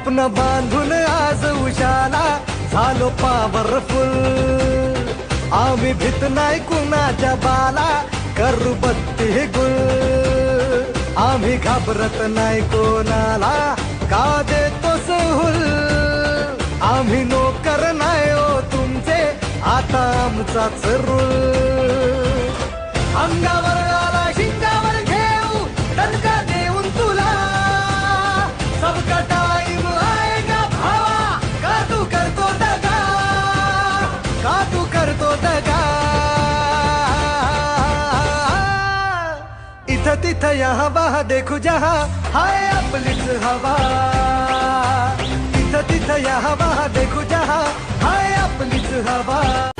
स्वप्न बांधून आज उशाला झालो पॉवरफुल आम्ही भीत नाही कुणाच्या बाला करू बत्ती गुल. आम्ही घाबरत नाही कोणाला का देतो सहूल? आम्ही नोकर नाही हो तुमचे आता आमचाच रूल इथं तिथं यहाँ बहा देखू जहा. हाय आपलीच हवा. इथं तिथं यहाँ बहा देखू जहा. हाय आपलीच हवा.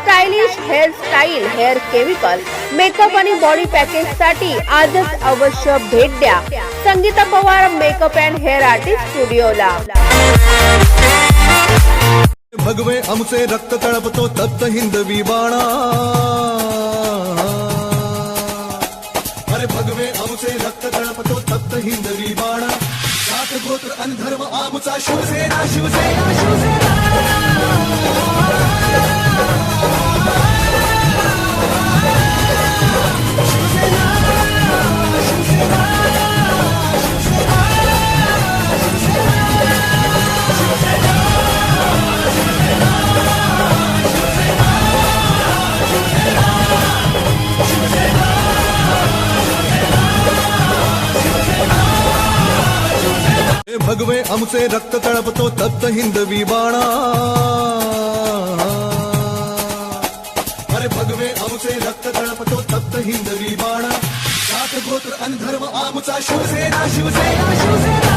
stylish hair style hair chemical makeup आणि बॉडी पॅकेजसाठी आजच अवश्य भेट द्या. Sangeeta Pawar makeup and hair artist स्टुडिओला. भगवे आमचे रक्त तळपतो तप्त हिंदवी बाणा अरे भगवे आमचे रक्त तळपतो तप्त हिंदवी बाणा जात गोत्र अनधर्म आमचा शिवसेना शिवसेना भगवे आमचे रक्त तळपतो तप्त हिंदवी बाणा. अरे भगवे आमचे रक्त तळपतो तप्त हिंदवी बाणा. जात गोत्र अनधर्म आमचा शिवसेना शिवसेना शिवसेना.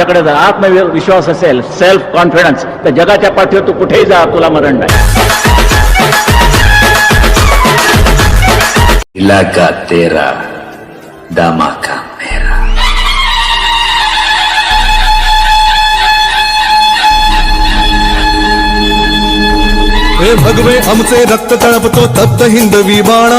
तुझ्याकडे जर आत्मविश्वास असेल सेल्फ कॉन्फिडन्स तर जगाच्या पाठीवर तू कुठेही जा तुला मरण नाही. इलाका तेरा मेरा. हे भगवे आमचे रक्त तळपतो तप्त हिंदवी बाणा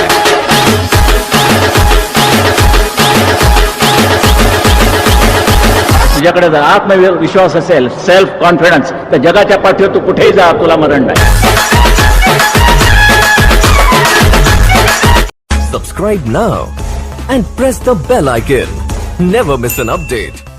तुझ्याकडे जर आत्मविश्वास असेल सेल्फ कॉन्फिडन्स तर जगाच्या पाठीवर तू कुठेही जा तुला मरण नाही. Subscribe now and press the bell icon never miss an update